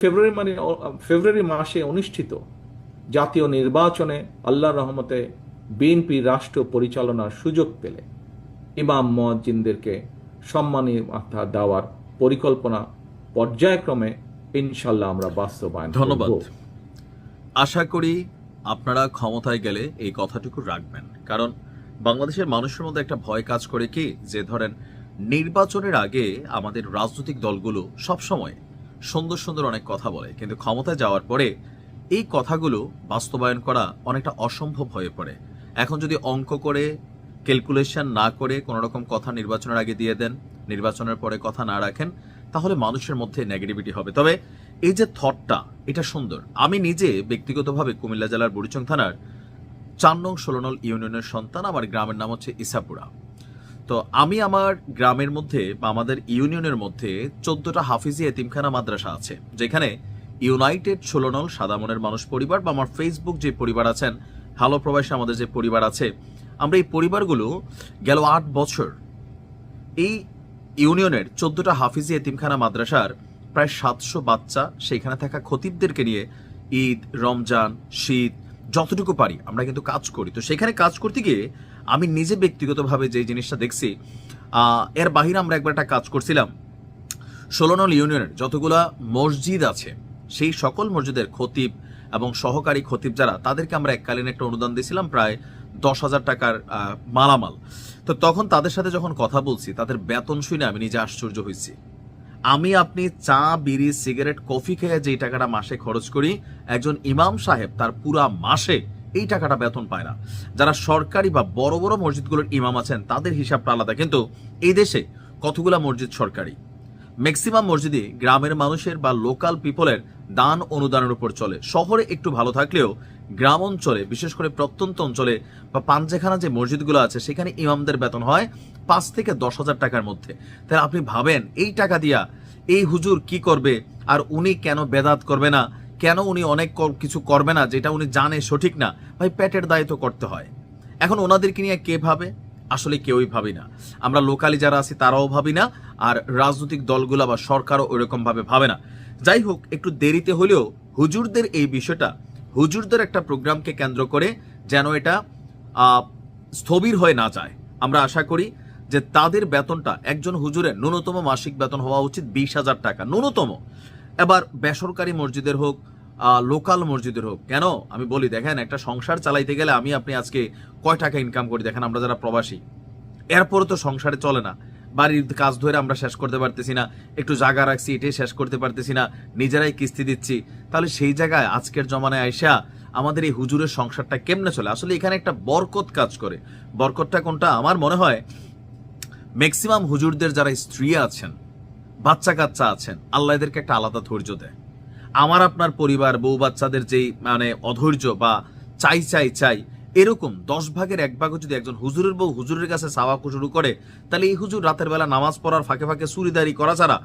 ফেব্রুয়ারি মানে ফেব্রুয়ারি মাসে অনুষ্ঠিত জাতীয় নির্বাচনে আল্লাহর রহমতে বিএনপি রাষ্ট্র পরিচালনার সুযোগ পেলে ইমাম মুয়াজ্জিনদেরকে সম্মানী মাথা দেওয়ার পরিকল্পনা পর্যায়ক্রমে ইনশাল্লাহ আমরা বাস্তবায়ন ধন্যবাদ। আশা করি আপনারা ক্ষমতায় গেলে এই কথাটুকু রাখবেন। কারণ বাংলাদেশের মানুষের মধ্যে একটা ভয় কাজ করে কি? যে ধরেন, নির্বাচনের আগে আমাদের রাজনৈতিক দলগুলো সবসময় সুন্দর সুন্দর অনেক কথা বলে, কিন্তু ক্ষমতায় যাওয়ার পরে এই কথাগুলো বাস্তবায়ন করা অনেকটা অসম্ভব হয়ে পড়ে। এখন যদি অঙ্ক করে ক্যালকুলেশন না করে কোনো রকম কথা নির্বাচনের আগে দিয়ে দেন, নির্বাচনের পরে কথা না রাখেন, তাহলে মানুষের মধ্যে নেগেটিভিটি হবে। তবে এই যে থটটা এটা সুন্দর। আমি নিজে ব্যক্তিগতভাবে কুমিল্লা জেলার বুড়িচং থানার চার নং ষোলো নল ইউনিয়নের সন্তান, আমার গ্রামের নাম হচ্ছে ইসাপুরা। তো আমি আমার গ্রামের মধ্যে বা আমাদের ইউনিয়নের মধ্যে চোদ্দটা হাফিজি এতিমখানা মাদ্রাসা আছে, যেখানে ইউনাইটেড ষোলো নল সাদামনের মানুষ পরিবার বা আমার ফেসবুক যে পরিবার আছেন হ্যালো প্রবাসী আমাদের যে পরিবার আছে, আমরা এই পরিবারগুলো গেল আট বছর এই ইউনিয়নের চোদ্দটা হাফিজি এতিমখানা মাদ্রাসার প্রায় সাতশো বাচ্চা সেখানে থাকা খতিবদেরকে নিয়ে ঈদ, রমজান, শীত যতটুকু পারি, আমরা কিন্তু কাজ করি। তো সেখানে কাজ করতে গিয়ে আমি নিজে ব্যক্তিগতভাবে যে জিনিসটা দেখছি এর বাহিরে আমরা একবার একটা কাজ করছিলাম। ষোলনল ইউনিয়নের যতগুলা মসজিদ আছে, সেই সকল মসজিদের খতিব এবং সহকারী খতিব যারা, তাদেরকে আমরা এককালীন একটা অনুদান দিয়েছিলাম প্রায় দশ হাজার টাকার মালামাল। তো তখন তাদের সাথে যখন কথা বলছি, তাদের বেতন শুনে আমি নিজে আশ্চর্য হয়েছি। আমি আপনি চা, বিড়ি, সিগারেট, কফি খেয়ে যেই টাকাটা মাসে খরচ করি, একজন ইমাম সাহেব তার পুরা মাসে এই টাকাটা বেতন পায় না। যারা সরকারি বা বড় বড় মসজিদগুলোর ইমাম আছেন, তাদের হিসাবটা আলাদা। কিন্তু এই দেশে কতগুলা মসজিদ সরকারি? ম্যাক্সিমাম মসজিদই গ্রামের মানুষের বা লোকাল পিপলের দান অনুদানের উপর চলে। শহরে একটু ভালো থাকলেও গ্রাম অঞ্চলে, বিশেষ করে প্রত্যন্ত অঞ্চলে বা পাঞ্জেখানা যে মসজিদগুলো আছে, সেখানে ইমামদের বেতন হয় পাঁচ থেকে দশ হাজার টাকার মধ্যে। তাহলে আপনি ভাবেন, এই টাকা দিয়া এই হুজুর কি করবে? আর উনি কেন বেদাত করবে না? কেন উনি অনেক কিছু করবে না যেটা উনি জানে সঠিক না? ভাই, পেটের দায়িত্ব করতে হয়। এখন ওনাদেরকে নিয়ে কে ভাবে? আসলে কেউই ভাবি না। আমরা লোকালি যারা আছি, তারাও ভাবি না, আর রাজনৈতিক দলগুলো বা সরকারও ওইরকম ভাবে ভাবে না। যাই হোক, একটু দেরিতে হলেও হুজুরদের এই বিষয়টা, হুজুরদের একটা প্রোগ্রামকে কেন্দ্র করে যেন এটা স্থবির হয়ে না যায়। আমরা আশা করি যে তাদের বেতনটা একজন হুজুরের ন্যূনতম মাসিক বেতন হওয়া উচিত বিশ হাজার টাকা, ন্যূনতম। এবার বেসরকারি মসজিদের হোক লোকাল মসজিদের হোক, কেন? আমি বলি, দেখেন, একটা সংসার চালাইতে গেলে আমি আপনি আজকে কয় টাকা ইনকাম করি? দেখেন, আমরা যারা প্রবাসী এরপরে তো সংসারে চলে না। বাড়ির কাজ ধরে আমরা শেষ করতে পারতেছি না, একটু জায়গা রাখছি, এটাই শেষ করতে পারতেছি না, নিজেরাই কিস্তি দিচ্ছি। তাহলে সেই জায়গায় আজকের জমানায় আইসা আমাদের এই হুজুরের সংসারটা কেমনে চলে? আসলে এখানে একটা বরকত কাজ করে। বরকতটা কোনটা? আমার মনে হয় ম্যাক্সিমাম হুজুরদের যারা স্ত্রী আছেন বাচ্চা কাচ্চা আছেন, আল্লাহ এদেরকে একটা আলাদা ধৈর্য দেয়। আমার আপনার পরিবার, বউ বাচ্চাদের যেই মানে অধৈর্য বা চাই চাই চাই, এরকম দশ ভাগের এক ভাগও যদি একজন হুজুরের বউ হুজুরের কাছে চাওয়া শুরু করে, তাহলে এই হুজুর রাতের বেলা নামাজ পড়ার ফাঁকে ফাঁকে চুরিদারি করা ছাড়া,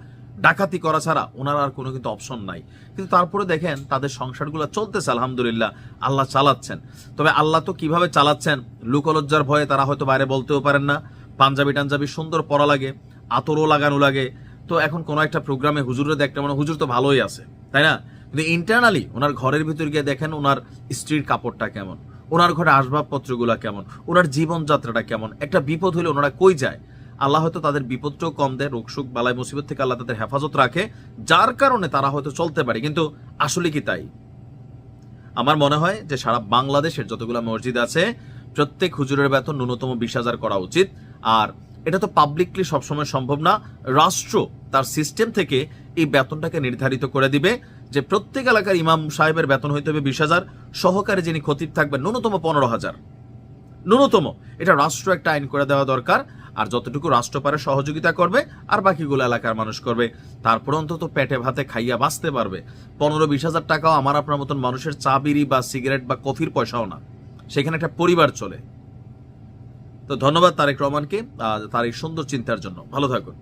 ডাকাতি করা ছাড়া ওনার আর কোনো কিন্তু অপশন নাই। কিন্তু তারপরে দেখেন তাদের সংসারগুলো চলতেছে, আলহামদুলিল্লাহ, আল্লাহ চালাচ্ছেন। তবে আল্লাহ তো কীভাবে চালাচ্ছেন, লোকলজ্জার ভয়ে তারা হয়তো বাইরে বলতেও পারেন না। পাঞ্জাবি টাঞ্জাবি সুন্দর পরা লাগে, আতরও লাগানো লাগে। তো এখন কোনো একটা প্রোগ্রামে হুজুরে দেখতে মানে হুজুর তো ভালোই আছে, তাই না? কিন্তু ইন্টারনালি ওনার ঘরের ভিতর গিয়ে দেখেন ওনার স্ত্রীর কাপড়টা কেমন, ওনার ঘরে আসবাবপত্রগুলো কেমন, ওনার জীবনযাত্রাটা কেমন। একটা বিপদ হলে ওনারা কই যায়? আল্লাহ হয়তো তাদের বিপদটাও কম দেয়, রোগ সুখ, বালাই, মুসিবত থেকে আল্লাহ তাদের হেফাজত রাখে। যার কারণে তারা হয়তো চলতে পারে, কিন্তু আসলে কি তাই? আমার মনে হয় যে সারা বাংলাদেশের যতগুলো মসজিদ আছে প্রত্যেক হুজুরের বেতন ন্যূনতম বিশ হাজার করা উচিত। আর এটা তো পাবলিকলি সবসময় সম্ভব না। রাষ্ট্র তার সিস্টেম থেকে এই বেতনটাকে নির্ধারিত করে দিবে যে প্রত্যেক এলাকার ইমাম সাহেবের বেতন হইতে হবে বিশ হাজার, সহকারে যিনি খতিব থাকবেন ন্যূনতম পনেরো হাজার। ন্যূনতম। এটা রাষ্ট্র একটা আইন করে দেওয়া দরকার। আর যতটুকু রাষ্ট্র পারে সহযোগিতা করবে, আর বাকিগুলো এলাকার মানুষ করবে। তারপর অন্তত পেটে ভাতে খাইয়া বাঁচতে পারবে। পনেরো বিশ হাজার টাকাও আমার আপনার মতন মানুষের চা, বিড়ি বা সিগারেট বা কফির পয়সাও না। সেখানে একটা পরিবার চলে। তো ধন্যবাদ তারেক রহমানকে তার এই সুন্দর চিন্তার জন্য। ভালো থাকুন।